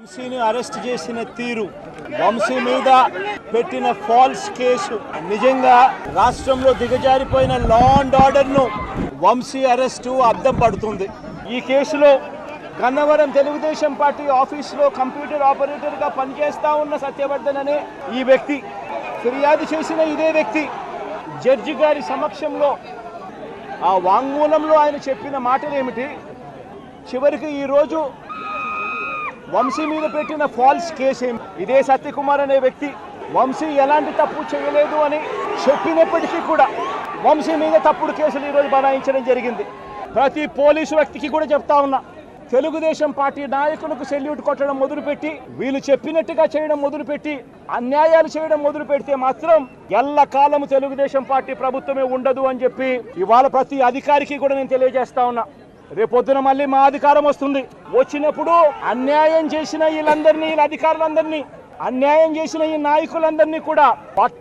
వంశీని అరెస్ట్ చేసిన తీరు. వంశీ మీద పెట్టిన ఫాల్స్ కేసు. నిజంగా రాష్ట్రంలో దిగజారిపోయిన లా అండ్ ఆర్డర్ను వంశీ అరెస్టు అద్దం పడుతుంది. ఈ కేసులో గన్నవరం తెలుగుదేశం పార్టీ ఆఫీసులో కంప్యూటర్ ఆపరేటర్గా పనిచేస్తా ఉన్న సత్యవర్ధన్ అనే ఈ వ్యక్తి ఫిర్యాదు చేసిన ఇదే వ్యక్తి జడ్జి గారి సమక్షంలో ఆ వాంగ్మూలంలో ఆయన చెప్పిన మాటలు ఏమిటి చివరికి ఈరోజు వంశీ మీద పెట్టిన ఫాల్స్ కేసు ఏమి? ఇదే సత్యకుమార్ అనే వ్యక్తి వంశీ ఎలాంటి తప్పు చేయలేదు అని చెప్పినప్పటికీ కూడా వంశీ మీద తప్పుడు కేసులు ఈరోజు బనాయించడం జరిగింది. ప్రతి పోలీసు వ్యక్తికి కూడా చెప్తా ఉన్నా తెలుగుదేశం పార్టీ నాయకులకు సెల్యూట్ కొట్టడం మొదలుపెట్టి వీళ్ళు చెప్పినట్టుగా చేయడం మొదలుపెట్టి అన్యాయాలు చేయడం మొదలు పెడితే మాత్రం ఎల్ల కాలము తెలుగుదేశం పార్టీ ప్రభుత్వమే ఉండదు అని చెప్పి ఇవాళ ప్రతి అధికారికి కూడా నేను తెలియజేస్తా ఉన్నా. రేపొద్దున మళ్ళీ మా అధికారం వస్తుంది. వచ్చినప్పుడు అన్యాయం చేసిన వీళ్ళందరినీ వీళ్ళ అధికారులందరినీ అన్యాయం చేసిన ఈ నాయకులందరినీ కూడా పట్-